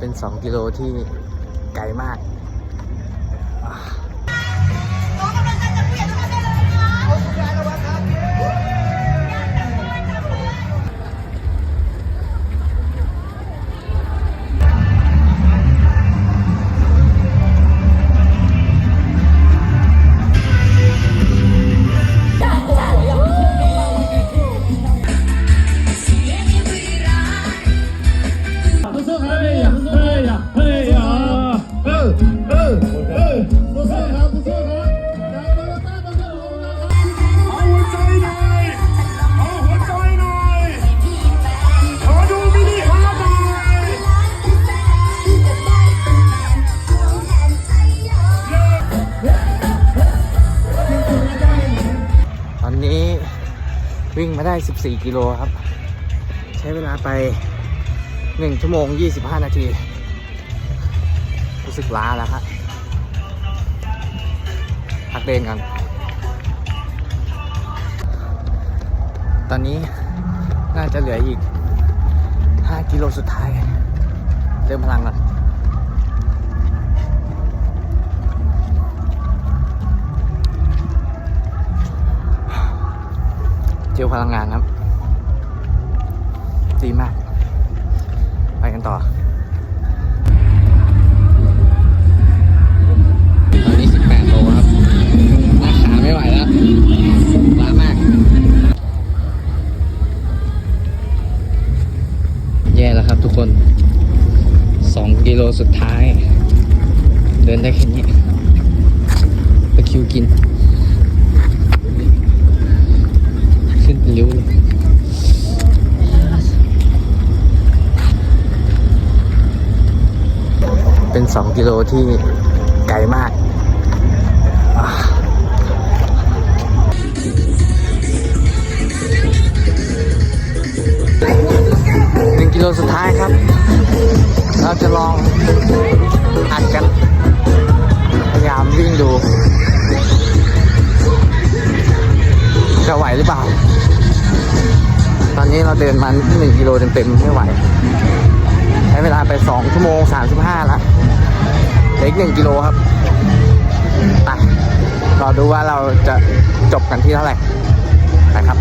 เป็น 2 กิโลที่ไกลมากสู้ๆครับ มาได้ 14 กิโลครับ ใช้เวลาไป 1 ชั่วโมง 25 นาที รู้สึกล้าแล้วครับพักเดินกัน ตอนนี้น่าจะเหลืออีก 5 กิโลสุดท้าย เติมพลังก่อน ลพลังงานครับ ดีมาก ไปกันต่อ ตอนนี้ 18โลครับลาขาไม่ไหวแล้วล้ามาก แย่แล้วครับทุกคน 2 กิโลสุดท้าย เดินได้แค่นี้ตะคิวกิน ขึ้นเป็นริ้วเลยเป็น 2 กิโลที่ไกลมาก อนนี้เราเดินมาหนึ่งกิโลเต็มๆไม่ไหว ใช้เวลาไปสองชั่วโมงสามสิบห้าละเหลืออีกหนึ่งกิโลครับไปรอดูว่าเราจะจบกันที่เท่าไหร่ไปครับ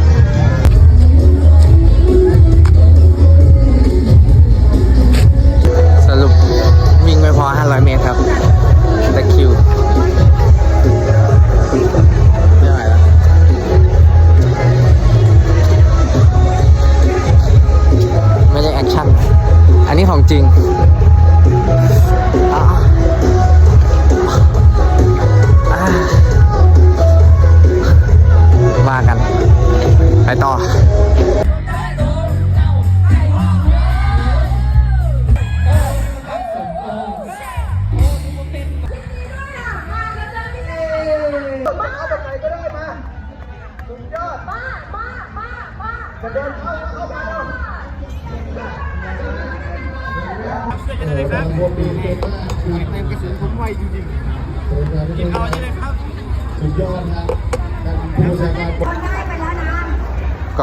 ก็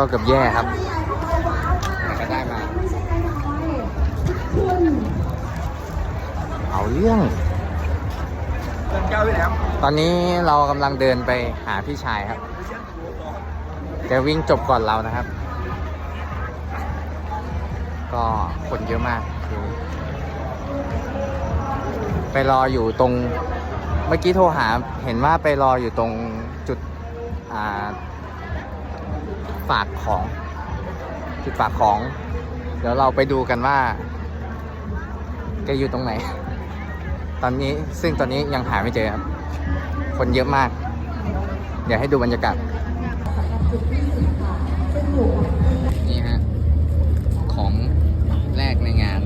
เกือบแย่ครับแต่ก็ได้มา เอาเรื่องตอนนี้เรากำลังเดินไปหาพี่ชายครับแกวิ่งจบก่อนเรานะครับ ก็คนเยอะมากไปรออยู่ตรงเมื่อกี้โทรหาเห็นว่าไปรออยู่ตรงจุดาฝากของ จุดฝากของ เดี๋ยวเราไปดูกันว่าแกอยู่ตรงไหน ตอนนี้ซึ่งตอนนี้ยังหาไม่เจอครับ คนเยอะมาก เดี๋ยวให้ดูบรรยากาศนี่ฮะ ในงาน